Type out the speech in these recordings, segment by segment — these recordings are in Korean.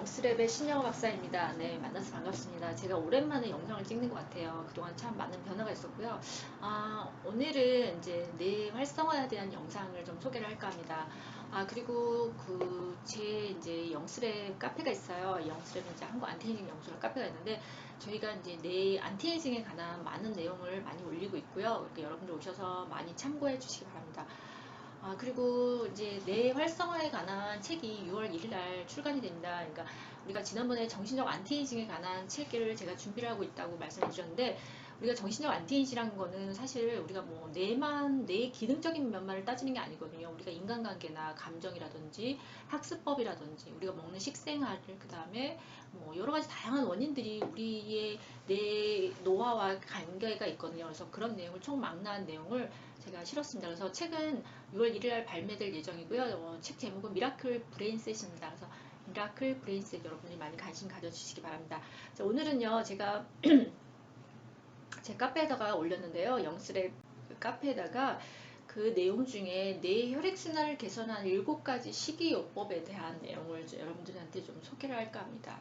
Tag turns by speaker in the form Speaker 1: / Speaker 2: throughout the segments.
Speaker 1: 영스랩의 신영호 박사입니다. 네, 만나서 반갑습니다. 제가 오랜만에 영상을 찍는 것 같아요. 그동안 참 많은 변화가 있었고요. 아, 오늘은 이제 뇌 활성화에 대한 영상을 좀 소개를 할까 합니다. 아, 그리고 그, 제 이제 영스랩 카페가 있어요. 영스랩은 이제 한국 안티에이징 영스랩 카페가 있는데, 저희가 이제 뇌 안티에이징에 관한 많은 내용을 많이 올리고 있고요. 그러니까 여러분들 오셔서 많이 참고해 주시기 바랍니다. 아, 그리고 이제 뇌 활성화에 관한 책이 6월 1일 날 출간이 됩니다. 그러니까 우리가 지난번에 정신적 안티에이징에 관한 책을 제가 준비를 하고 있다고 말씀해 주셨는데 우리가 정신적 안티에이징이라는 거는 사실 우리가 뭐 뇌만 뇌 기능적인 면만을 따지는 게 아니거든요. 우리가 인간관계나 감정이라든지 학습법이라든지 우리가 먹는 식생활 그 다음에 뭐 여러 가지 다양한 원인들이 우리의 뇌 노화와 관계가 있거든요. 그래서 그런 내용을 총망라한 내용을 제가 실었습니다. 그래서 책은 6월 1일 날 발매될 예정이고요. 어, 책 제목은 미라클 브레인 셋입니다. 그래서 미라클 브레인 셋 여러분이 많이 관심 가져주시기 바랍니다. 자, 오늘은요, 제가 제 카페에다가 올렸는데요. 영스랩 카페에다가 그 내용 중에 뇌 혈액순환을 개선한 7가지 식이요법에 대한 내용을 여러분들한테 좀 소개를 할까 합니다.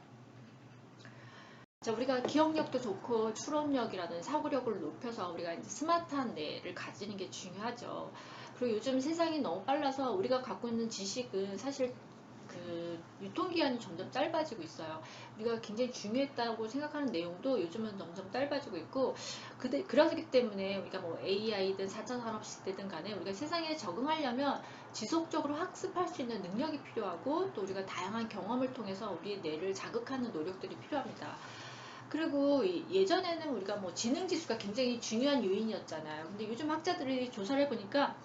Speaker 1: 자, 우리가 기억력도 좋고 추론력이라든 사고력을 높여서 우리가 이제 스마트한 뇌를 가지는 게 중요하죠. 그리고 요즘 세상이 너무 빨라서 우리가 갖고 있는 지식은 사실 그 유통기한이 점점 짧아지고 있어요. 우리가 굉장히 중요했다고 생각하는 내용도 요즘은 점점 짧아지고 있고 그대, 그러기 때문에 우리가 뭐 AI든 4차 산업시대든 간에 우리가 세상에 적응하려면 지속적으로 학습할 수 있는 능력이 필요하고 또 우리가 다양한 경험을 통해서 우리의 뇌를 자극하는 노력들이 필요합니다. 그리고 예전에는 우리가 뭐 지능 지수가 굉장히 중요한 요인이었잖아요. 근데 요즘 학자들이 조사를 해보니까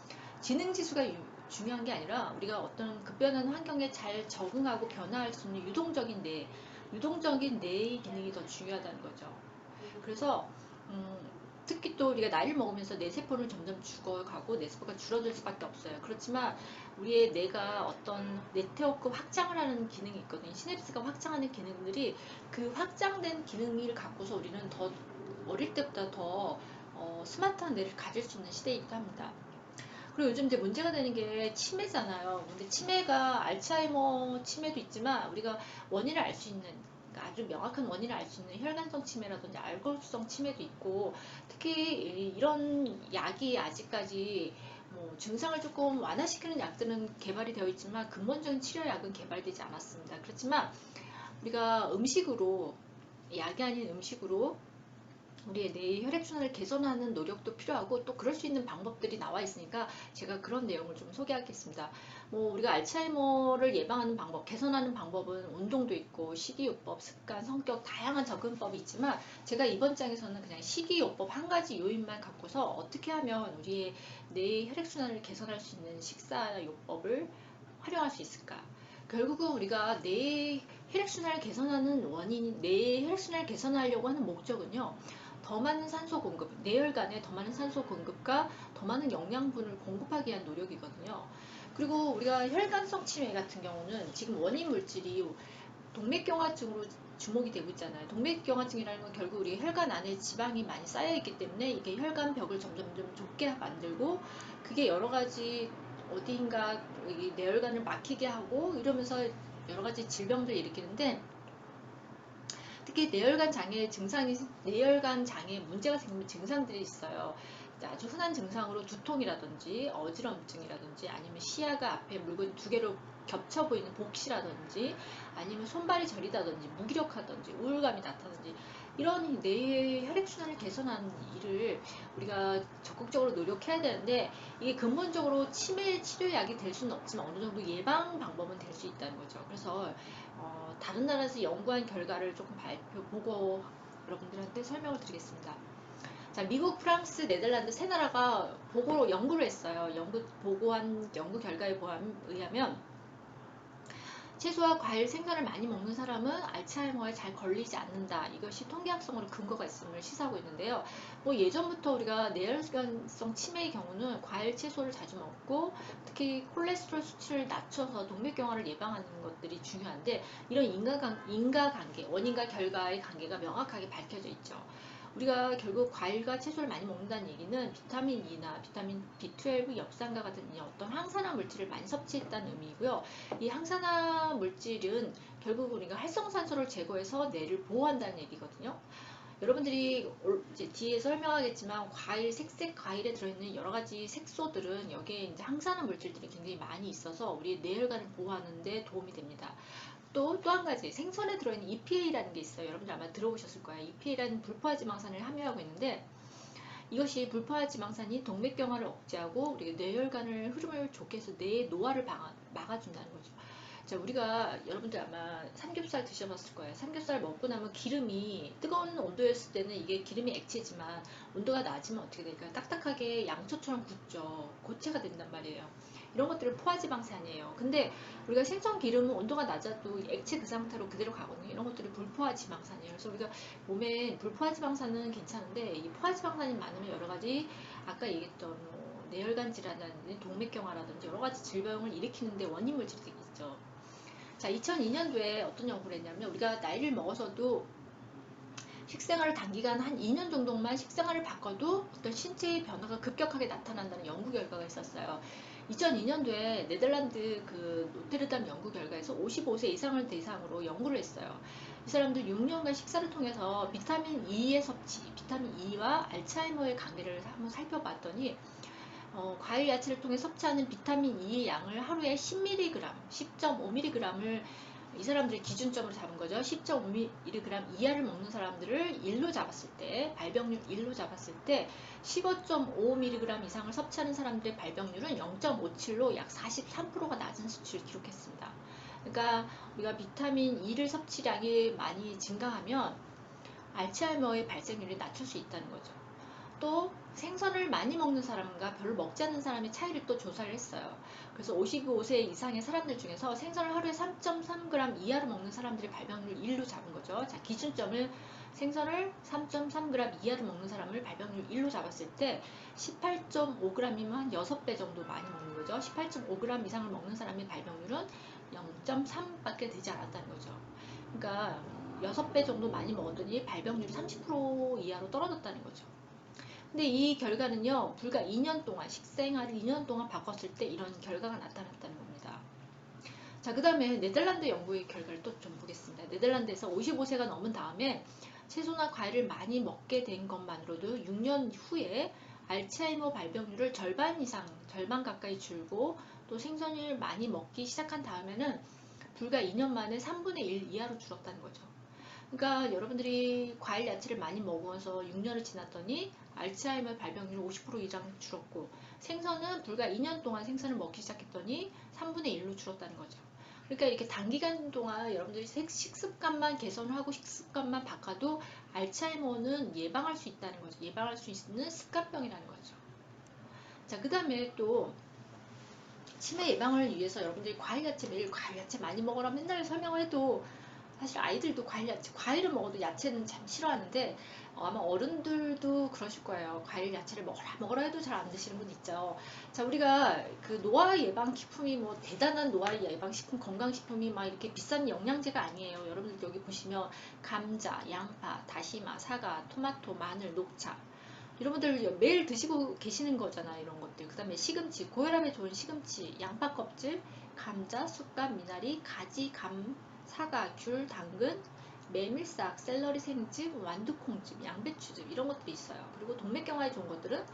Speaker 1: 지능 지수가 중요한 게 아니라 우리가 어떤 급변하는 환경에 잘 적응하고 변화할 수 있는 유동적인 뇌, 유동적인 뇌의 기능이 더 중요하다는 거죠. 그래서 음, 특히 또 우리가 나이를 먹으면서 뇌 세포를 점점 죽어가고 뇌 세포가 줄어들 수밖에 없어요. 그렇지만 우리의 뇌가 어떤 네트워크 확장을 하는 기능이 있거든요. 시냅스가 확장하는 기능들이 그 확장된 기능을 갖고서 우리는 더 어릴 때보다 더 어, 스마트한 뇌를 가질 수 있는 시대이기도 합니다. 그리고 요즘 이제 문제가 되는 게 치매잖아요. 근데 치매가 알츠하이머 치매도 있지만 우리가 원인을 알 수 있는 그러니까 아주 명확한 원인을 알 수 있는 혈관성 치매라든지 알코올성 치매도 있고 특히 이런 약이 아직까지 뭐 증상을 조금 완화시키는 약들은 개발이 되어 있지만 근본적인 치료약은 개발되지 않았습니다. 그렇지만 우리가 음식으로 약이 아닌 음식으로 우리의 뇌 혈액순환을 개선하는 노력도 필요하고 또 그럴 수 있는 방법들이 나와 있으니까 제가 그런 내용을 좀 소개하겠습니다. 뭐 우리가 알츠하이머를 예방하는 방법, 개선하는 방법은 운동도 있고 식이요법, 습관, 성격 다양한 접근법이 있지만 제가 이번 장에서는 그냥 식이요법 한 가지 요인만 갖고서 어떻게 하면 우리의 뇌 혈액순환을 개선할 수 있는 식사요법을 활용할 수 있을까? 결국은 우리가 뇌 혈액순환을 개선하는 원인, 뇌 혈액순환을 개선하려고 하는 목적은요. 더 많은 산소 공급, 뇌혈관에 더 많은 산소 공급과 더 많은 영양분을 공급하기 위한 노력이거든요. 그리고 우리가 혈관성 치매 같은 경우는 지금 원인 물질이 동맥경화증으로 주목이 되고 있잖아요. 동맥경화증이라는 건 결국 우리 혈관 안에 지방이 많이 쌓여 있기 때문에 이게 혈관 벽을 점점 좀 좁게 만들고 그게 여러 가지 어디인가 뇌혈관을 막히게 하고 이러면서 여러 가지 질병들 일으키는데 특히 뇌혈관 장애 증상이 뇌혈관 장애 문제가 생기는 증상들이 있어요. 아주 흔한 증상으로 두통이라든지 어지럼증이라든지 아니면 시야가 앞에 물건 두 개로 겹쳐 보이는 복시라든지 아니면 손발이 저리다든지 무기력하든지 우울감이 나타나든지 이런 뇌의 혈액순환을 개선하는 일을 우리가 적극적으로 노력해야 되는데 이게 근본적으로 치매 치료약이 될 수는 없지만 어느 정도 예방 방법은 될 수 있다는 거죠. 그래서 어, 다른 나라에서 연구한 결과를 조금 발표 보고 여러분들한테 설명을 드리겠습니다. 자, 미국, 프랑스, 네덜란드 세 나라가 보고로 연구를 했어요. 연구 보고한 연구 결과에 의하면 채소와 과일 생선을 많이 먹는 사람은 알츠하이머에 잘 걸리지 않는다. 이것이 통계학성으로 근거가 있음을 시사하고 있는데요. 뭐 예전부터 우리가 뇌혈관성 치매의 경우는 과일, 채소를 자주 먹고 특히 콜레스테롤 수치를 낮춰서 동맥경화를 예방하는 것들이 중요한데 이런 인과관, 인과관계, 원인과 결과의 관계가 명확하게 밝혀져 있죠. 우리가 결국 과일과 채소를 많이 먹는다는 얘기는 비타민 E나 비타민 B12, 엽산과 같은 어떤 항산화 물질을 많이 섭취했다는 의미이고요. 이 항산화 물질은 결국 우리가 활성산소를 제거해서 뇌를 보호한다는 얘기거든요. 여러분들이 뒤에 설명하겠지만 과일 색색 과일에 들어있는 여러 가지 색소들은 여기에 이제 항산화 물질들이 굉장히 많이 있어서 우리 뇌혈관을 보호하는데 도움이 됩니다. 또 또 한 가지 생선에 들어있는 EPA라는 게 있어요. 여러분들 아마 들어보셨을 거예요. EPA라는 불포화 지방산을 함유하고 있는데 이것이 불포화 지방산이 동맥경화를 억제하고 우리 뇌혈관을 흐름을 좋게 해서 뇌의 노화를 막아 준다는 거죠. 자, 우리가 여러분들 아마 삼겹살 드셔봤을 거예요. 삼겹살 먹고 나면 기름이 뜨거운 온도였을 때는 이게 기름이 액체지만 온도가 낮으면 어떻게 될까요? 딱딱하게 양초처럼 굳죠. 고체가 된단 말이에요. 이런 것들은 포화지방산이에요. 근데 우리가 생선 기름은 온도가 낮아도 액체 그 상태로 그대로 가거든요. 이런 것들이 불포화지방산이에요. 그래서 우리가 몸에 불포화지방산은 괜찮은데 이 포화지방산이 많으면 여러 가지 아까 얘기했던 뭐 뇌혈관 질환이라든지 동맥경화라든지 여러 가지 질병을 일으키는데 원인 물질이 있죠. 자, 2002년도에 어떤 연구를 했냐면 우리가 나이를 먹어서도 식생활을 단기간 한 2년 정도만 식생활을 바꿔도 어떤 신체의 변화가 급격하게 나타난다는 연구 결과가 있었어요. 2002년도에 네덜란드 그 노테르담 연구 결과에서 55세 이상을 대상으로 연구를 했어요. 이 사람들 6년간 식사를 통해서 비타민 E의 섭취, 비타민 E와 알츠하이머의 관계를 한번 살펴봤더니 어, 과일 야채를 통해 섭취하는 비타민 E의 양을 하루에 10mg, 10.5mg을 이 사람들의 기준점으로 잡은 거죠. 10.5mg 이하를 먹는 사람들을 1로 잡았을 때, 발병률 1로 잡았을 때 15.5mg 이상을 섭취하는 사람들의 발병률은 0.57로 약 43%가 낮은 수치를 기록했습니다. 그러니까 우리가 비타민 E를 섭취량이 많이 증가하면 알츠하이머의 발생률이 낮출 수 있다는 거죠. 또 생선을 많이 먹는 사람과 별로 먹지 않는 사람의 차이를 또 조사를 했어요. 그래서 55세 이상의 사람들 중에서 생선을 하루에 3.3g 이하로 먹는 사람들의 발병률 1로 잡은 거죠. 자, 기준점을 생선을 3.3g 이하로 먹는 사람을 발병률 1로 잡았을 때 18.5g이면 한 6배 정도 많이 먹는 거죠. 18.5g 이상을 먹는 사람의 발병률은 0.3밖에 되지 않았다는 거죠. 그러니까 6배 정도 많이 먹었더니 발병률이 30% 이하로 떨어졌다는 거죠. 근데 이 결과는요, 불과 2년 동안, 식생활을 2년 동안 바꿨을 때 이런 결과가 나타났다는 겁니다. 자, 그 다음에 네덜란드 연구의 결과를 또 좀 보겠습니다. 네덜란드에서 55세가 넘은 다음에 채소나 과일을 많이 먹게 된 것만으로도 6년 후에 알츠하이머 발병률을 절반 이상, 절반 가까이 줄고 또 생선을 많이 먹기 시작한 다음에는 불과 2년 만에 3분의 1 이하로 줄었다는 거죠. 그러니까 여러분들이 과일 야채를 많이 먹어서 6년을 지났더니 알츠하이머 발병률 50% 이상 줄었고 생선은 불과 2년 동안 생선을 먹기 시작했더니 3분의 1로 줄었다는 거죠. 그러니까 이렇게 단기간 동안 여러분들이 식습관만 개선하고 식습관만 바꿔도 알츠하이머는 예방할 수 있다는 거죠. 예방할 수 있는 습관병이라는 거죠. 자, 그 다음에 또 치매 예방을 위해서 여러분들이 과일 야채 매일 과일 야채 많이 먹으라 맨날 설명을 해도 사실 아이들도 과일 야채 과일을 먹어도 야채는 참 싫어하는데 어, 아마 어른들도 그러실 거예요. 과일 야채를 먹어라 먹어라 해도 잘 안 드시는 분 있죠. 자 우리가 그 노화 예방 식품이 뭐 대단한 노화 예방 식품 건강 식품이 막 이렇게 비싼 영양제가 아니에요. 여러분들 여기 보시면 감자, 양파, 다시마, 사과, 토마토, 마늘, 녹차 여러분들 매일 드시고 계시는 거잖아요. 이런 것들. 그 다음에 시금치, 고혈압에 좋은 시금치, 양파 껍질, 감자, 쑥갓, 미나리, 가지, 감, 사과, 귤, 당근, 메밀싹, 샐러리 생즙, 완두콩즙, 양배추즙 이런 것들이 있어요. 그리고 동맥경화에 좋은 것들은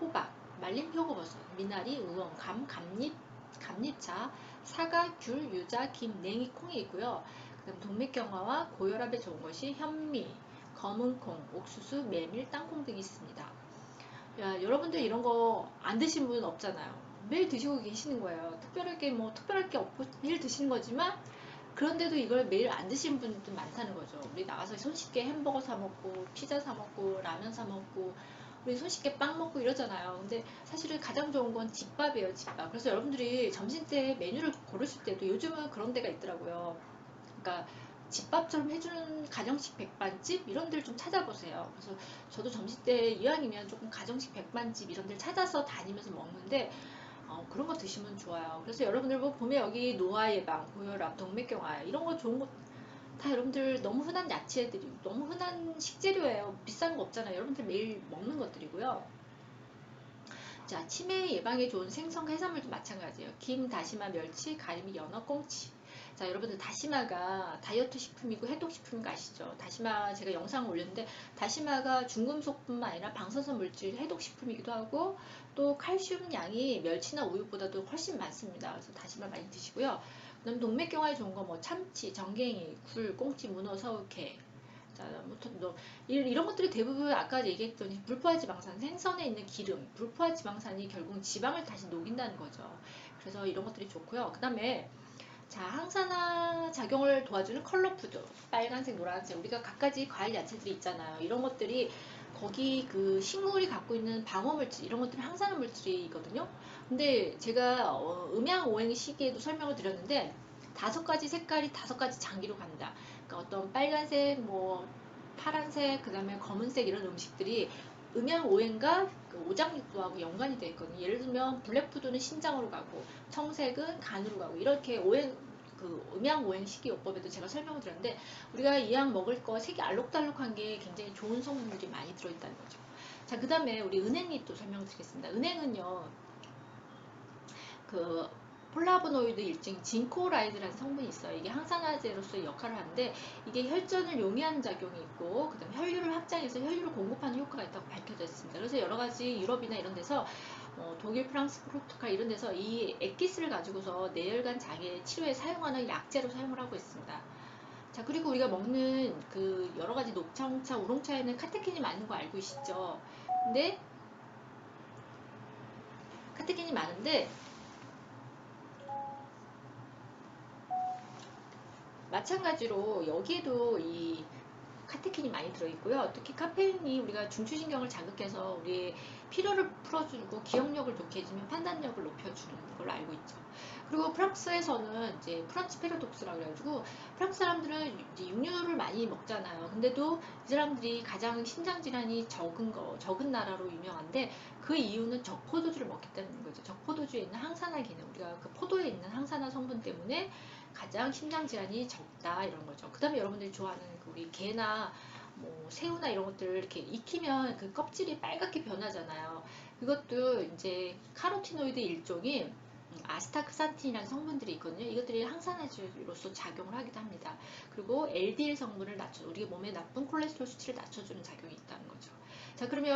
Speaker 1: 호박, 말린 표고버섯, 미나리, 우엉, 감, 감잎, 감잎차, 사과, 귤, 유자, 김, 냉이, 콩이 있고요. 그다음 동맥경화와 고혈압에 좋은 것이 현미, 검은콩, 옥수수, 메밀, 땅콩 등이 있습니다. 야, 여러분들 이런 거 안 드신 분 없잖아요. 매일 드시고 계시는 거예요. 특별하게 뭐 특별할 게 없고 매일 드시는 거지만 그런데도 이걸 매일 안 드시는 분들 많다는 거죠. 우리 나가서 손쉽게 햄버거 사 먹고 피자 사 먹고 라면 사 먹고 우리 손쉽게 빵 먹고 이러잖아요. 근데 사실은 가장 좋은 건 집밥이에요, 집밥. 그래서 여러분들이 점심 때 메뉴를 고르실 때도 요즘은 그런 데가 있더라고요. 그러니까 집밥처럼 해주는 가정식 백반집 이런 데를 좀 찾아보세요. 그래서 저도 점심 때 이왕이면 조금 가정식 백반집 이런 데를 찾아서 다니면서 먹는데 어, 그런 거 드시면 좋아요. 그래서 여러분들 뭐 보면 여기 노화 예방, 고혈압, 동맥경화 이런 거 좋은 거 다 여러분들 너무 흔한 야채들이 너무 흔한 식재료예요. 비싼 거 없잖아요. 여러분들 매일 먹는 것들이고요. 자, 치매 예방에 좋은 생선 해산물도 마찬가지예요. 김, 다시마, 멸치, 가리비, 연어, 꽁치. 자, 여러분들 다시마가 다이어트 식품이고 해독 식품인 거 아시죠? 다시마 제가 영상을 올렸는데 다시마가 중금속뿐만 아니라 방사선 물질 해독 식품이기도 하고 또 칼슘 양이 멸치나 우유보다도 훨씬 많습니다. 그래서 다시마 많이 드시고요. 그다음 동맥경화에 좋은 거 뭐 참치, 정갱이, 굴, 꽁치, 문어, 서울캐. 자, 아무튼 뭐 이런 것들이 대부분 아까 얘기했던 불포화 지방산, 생선에 있는 기름, 불포화 지방산이 결국 지방을 다시 녹인다는 거죠. 그래서 이런 것들이 좋고요. 그 다음에 자, 항산화 작용을 도와주는 컬러 푸드. 빨간색, 노란색. 우리가 각가지 과일 야채들이 있잖아요. 이런 것들이 거기 그 식물이 갖고 있는 방어 물질, 이런 것들이 항산화 물질이거든요. 근데 제가 어, 음양 오행 시기에도 설명을 드렸는데 다섯 가지 색깔이 다섯 가지 장기로 간다. 그러니까 어떤 빨간색, 뭐 파란색, 그 다음에 검은색 이런 음식들이 음양 오행과 그 오장육부하고 연관이 되어 있거든요. 예를 들면 블랙푸드는 신장으로 가고 청색은 간으로 가고 이렇게 오행 그 음양 오행 식이요법에도 제가 설명을 드렸는데 우리가 이약 먹을 거 색이 알록달록한 게 굉장히 좋은 성분들이 많이 들어있다는 거죠. 자, 그 다음에 우리 은행잎 도 설명드리겠습니다. 은행은요, 그 폴라보노이드 일종 진코라이드라는 성분이 있어요. 이게 항산화제로서의 역할을 하는데 이게 혈전을 용이하는 작용이 있고 그다음 혈류를 확장해서 혈류를 공급하는 효과가 있다고 밝혀져 있습니다. 그래서 여러 가지 유럽이나 이런 데서 어, 독일, 프랑스, 포르투갈 이런 데서 이 액기스를 가지고서 뇌혈관 장애 치료에 사용하는 약재로 사용을 하고 있습니다. 자 그리고 우리가 먹는 그 여러 가지 녹차홍차, 우롱차에는 카테킨이 많은 거 알고 계시죠? 근데 카테킨이 많은데 마찬가지로 여기에도 이 카테킨이 많이 들어있고요. 특히 카페인이 우리가 중추신경을 자극해서 우리의 피로를 풀어주고 기억력을 좋게 해주면 판단력을 높여주는 걸로 알고 있죠. 그리고 프랑스에서는 이제 프란치 페라독스라고 그래가지고 프랑스 사람들은 이제 육류를 많이 먹잖아요. 근데도 이 사람들이 가장 신장 질환이 적은 거, 적은 나라로 유명한데 그 이유는 적포도주를 때문인 거죠. 적포도주에 있는 항산화 기능, 우리가 그 포도에 있는 항산화 성분 때문에 가장 심장 질환이 적다 이런 거죠. 그 다음에 여러분들이 좋아하는 그 우리 게나 뭐 새우나 이런 것들 이렇게 익히면 그 껍질이 빨갛게 변하잖아요. 그것도 이제 카로티노이드 일종이 아스타크산틴이라는 성분들이 있거든요. 이것들이 항산화제로서 작용을 하기도 합니다. 그리고 LDL 성분을 낮춰 우리 몸에 나쁜 콜레스테롤 수치를 낮춰주는 작용이 있다는 거죠. 자 그러면